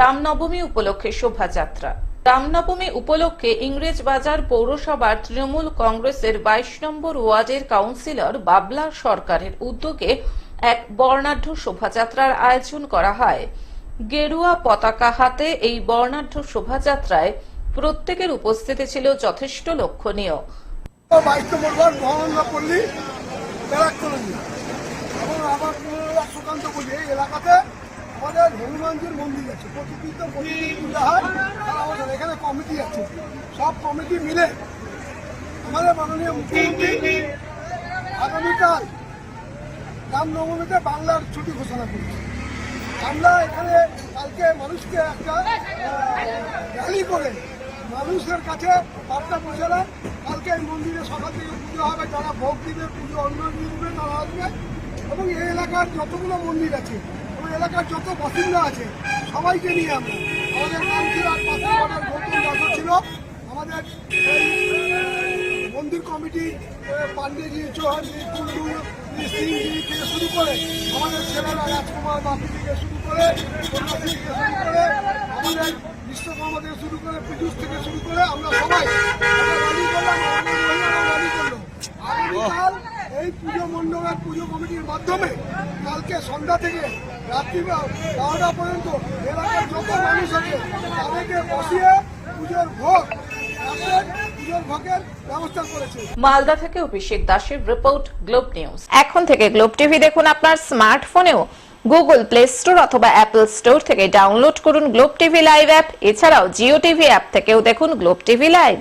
রামনবমী উপলক্ষে শোভাযাত্রা। রামনবমী উপলক্ষে ইংরেজ বাজার পৌরসভার তৃণমূল কংগ্রেসের বাইশ নম্বর ওয়ার্ডের কাউন্সিলর বাবলা সরকারের উদ্যোগে এক বর্ণাঢ্য শোভাযাত্রার আয়োজন করা হয়। গেরুয়া পতাকা হাতে এই বর্ণাঢ্য শোভাযাত্রায় প্রত্যেকের উপস্থিতি ছিল যথেষ্ট লক্ষণীয়। এলাকাতে আমাদের হনুমানজির মন্দির আছে। প্রতিদিন তো প্রতিদিন পূজা হয় আমাদের এখানে কমিটি আছে। সব কমিটি মিলে আমাদের মাননীয় মুখ্যমন্ত্রী আগামীকাল রামনবমীতে বাংলার ছুটি ঘোষণা করেছে। আমরা এখানে কালকে মানুষকে একটা র্যালি করে মানুষের কাছে বার্তা পৌঁছালাম। কালকে এই মন্দিরে সকাল থেকে পুজো হবে, যারা ভোগ দিবে, পুজো অন্য দিবে, তারা আসবে। এবং এই এলাকার যতগুলো মন্দির আছে এবং এলাকার যত বাসিন্দা আছে, সবাইকে নিয়ে আমরা। আমাদের কাউন্সিলর পাশে আমাদের গৌতম দাসও ছিল। আমাদের মন্দির কমিটি পান্ডেজি, চৌহানজি কুন্ডু সিংজি থেকে শুরু করে আমাদের ছেলেরা, রাজকুমার, বাপি থেকে শুরু করে শুরু করে, আমাদের বিশ্বকর্মা থেকে শুরু করে, পীযুষ থেকে শুরু করে আমরা সবাই আমরা রালি করলাম আমাদের মহিলারা রালি করল আগামীকাল এই পুজো মণ্ডপের পুজো কমিটির মাধ্যমে কালকে সন্ধ্যা থেকে রাত্রি বারোটা পর্যন্ত এলাকার যত মানুষ আছে, তাদেরকে বসিয়ে পুজোর ভোগ মালদা থেকে অভিষেক দাসের রিপোর্ট, গ্লোব নিউজ। এখন থেকে গ্লোব টিভি দেখুন আপনার স্মার্টফোনেও। গুগল প্লে স্টোর অথবা অ্যাপল স্টোর থেকে ডাউনলোড করুন গ্লোব টিভি লাইভ অ্যাপ। এছাড়াও জিও টিভি অ্যাপ থেকেও দেখুন গ্লোব টিভি লাইভ।